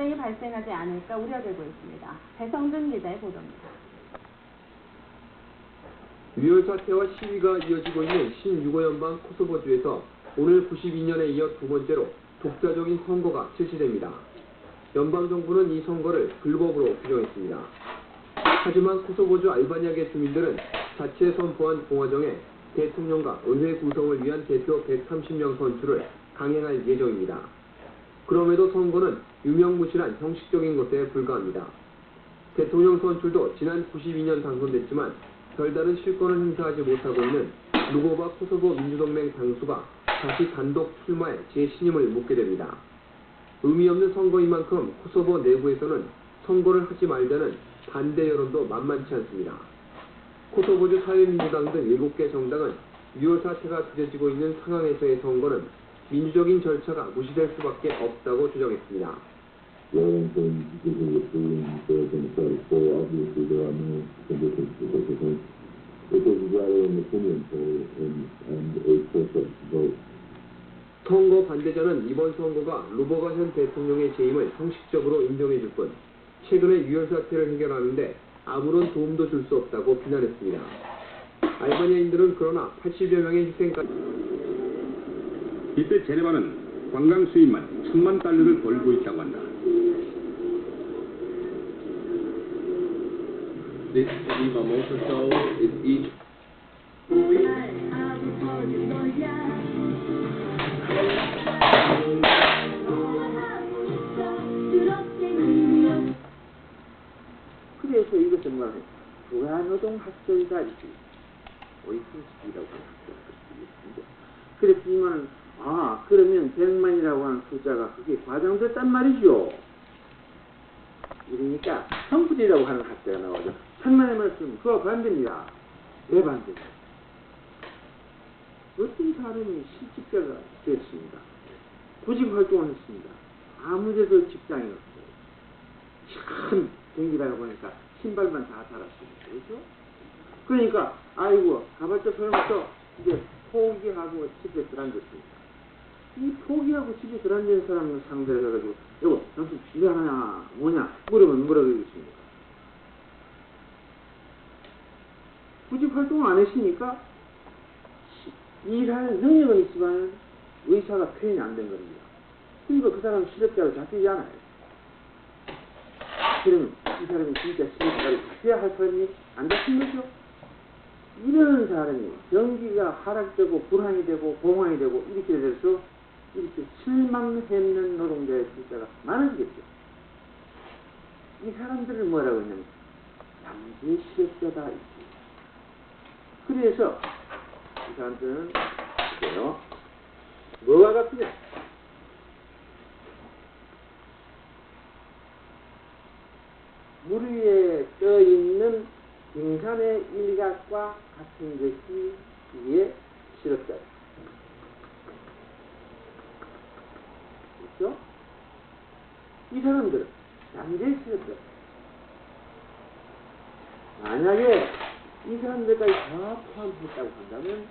분쟁이 발생하지 않을까 우려되고 있습니다. 배성준 기자의 보도입니다. 유혈 사태와 시위가 이어지고 있는 신유고 연방 코소보주에서 오늘 92년에 이어 두 번째로 독자적인 선거가 실시됩니다. 연방 정부는 이 선거를 불법으로 규정했습니다. 하지만 코소보주 알바니아계 주민들은 자체 선포한 공화정에 대통령과 의회 구성을 위한 대표 130명 선출을 강행할 예정입니다. 그럼에도 선거는 유명무실한 형식적인 것에 불과합니다. 대통령 선출도 지난 92년 당선됐지만 별다른 실권을 행사하지 못하고 있는 루고바 코소보 민주동맹 당수가 다시 단독 출마해 재신임을 묻게 됩니다. 의미 없는 선거인 만큼 코소보 내부에서는 선거를 하지 말자는 반대 여론도 만만치 않습니다. 코소보주 사회민주당 등 7개 정당은 유혈 사태가 빚어지고 있는 상황에서의 선거는 민주적인 절차가 무시될 수밖에 없다고 주장했습니다. 선거 반대자는 이번 선거가 루버가 현 대통령의 재임을 형식적으로 인정해줄 뿐 최근의 유혈 사태를 해결하는데 아무런 도움도 줄 수 없다고 비난했습니다. 알바니아인들은 그러나 80여 명의 희생까지 이때 제네바는 관광 수입만 천만 달러를 벌고 있다고 한다. This Geneva Motor Show is each 그래서 이것은 있습니다. 그랬지만 아 그러면 100만이라고 하는 숫자가 그게 과장됐단 말이죠. 이러니까 성분이라고 하는 학자가 나오죠. 천만의 말씀 그와 반대입니다. 왜 반대냐? 어떤 사람이 실직자가 됐습니다. 구직 활동을 했습니다. 아무데도 직장이 없어요. 참 댕기다가 보니까 신발만 다 달았습니다. 그렇죠? 그러니까 아이고 가봤자 소용없어 이제 포기하고 집에 들어앉았습니다. 이 포기하고 집에 들어앉은 사람을 상대로 해가지고 여보 당신 필요하냐 뭐냐 물으면 뭐라고 그러겠습니까? 구직 활동을 안 했으니까 일할 능력은 있지만 의사가 표현이 안 된 겁니다. 그러니까 그 사람 실업자로 잡히지 않아요. 그러면 이 사람이 진짜 실업자로 잡혀야 할 사람이 안 잡힌 거죠? 이런 사람이 경기가 하락되고 불황이 되고 공황이 되고 이렇게 돼서 이렇게 실망했는 노동자의 숫자가 많아지겠죠. 이 사람들을 뭐라고 하냐면 양재 실업자다. 이렇게. 그래서 이 사람들은 그래요. 뭐가 같으냐? 물 위에 떠 있는 빙산의 일각과 같은 것이 이게 실업자예 요. 그렇죠? 이 사람들은 실업자. 만약에 이 사람들까지 다 포함했다고 한다면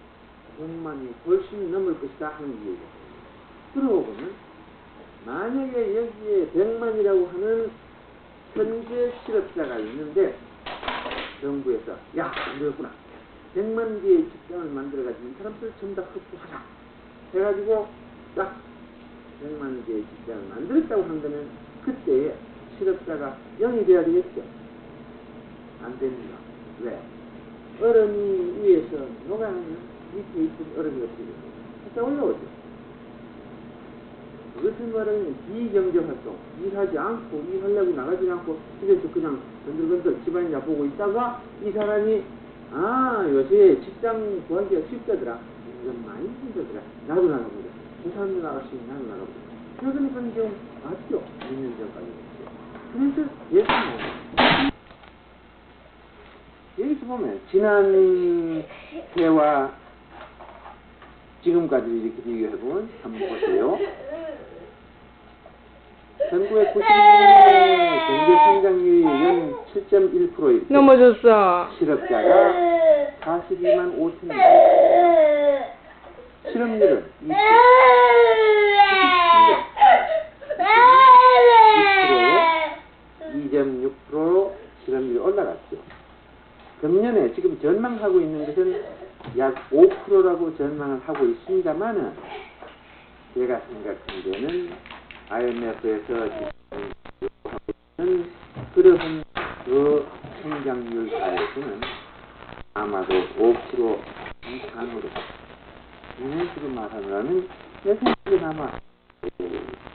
100만이 훨씬 넘을 것이다 하는 이유예요. 그러고 보면 만약에 여기에 100만이라고 하는 현재 실업자가 있는데 정부에서 야 이러구나 100만 개의 직장을 만들어가지고 이 사람들 전부 다 흡수하자 해가지고 딱 100만 개의 직장을 만들었다고 한다면 그때 실업자가 0이 돼야 되겠죠 안 됩니다 왜? 얼음이 위에서 녹아내면 밑에 있던 얼음이 돼요? 살짝 올라오죠 그것은 말하면 비경제 활동, 일하지 않고, 일하려고 나가지 않고, 집에서 그냥 건들건들 집안이나 보고 있다가, 이 사람이, 아, 요새 직장 구하기가 쉽다더라. 이건 많이 힘들더라. 나도 나가보자. 저 사람도 나갔으니 나도 나가보자. 최근에 그런 경우 맞죠? 2년 전까지. 그래서 예상 여기서 보면, 지난 해와 지금까지 이렇게 비교해보면, 한번 보세요. 1990년에 경제 성장률이 연 7.1%일 때 넘어졌어. 실업자가 42만 5천 명. 이런 일을 지름률이 올라갔죠. 금년에 지금 전망하고 있는 것은 약 5%라고 전망을 하고 있습니다만 제가 생각한 데는 IMF에서 지금 흐름은 그 성장률 사에서는 아마도 5% 이상으로 이런 식으로 말하면 내 생각엔 아마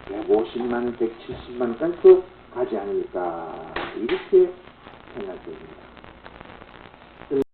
150만, 170만까지도 가지 않을까 이렇게 생각됩니다.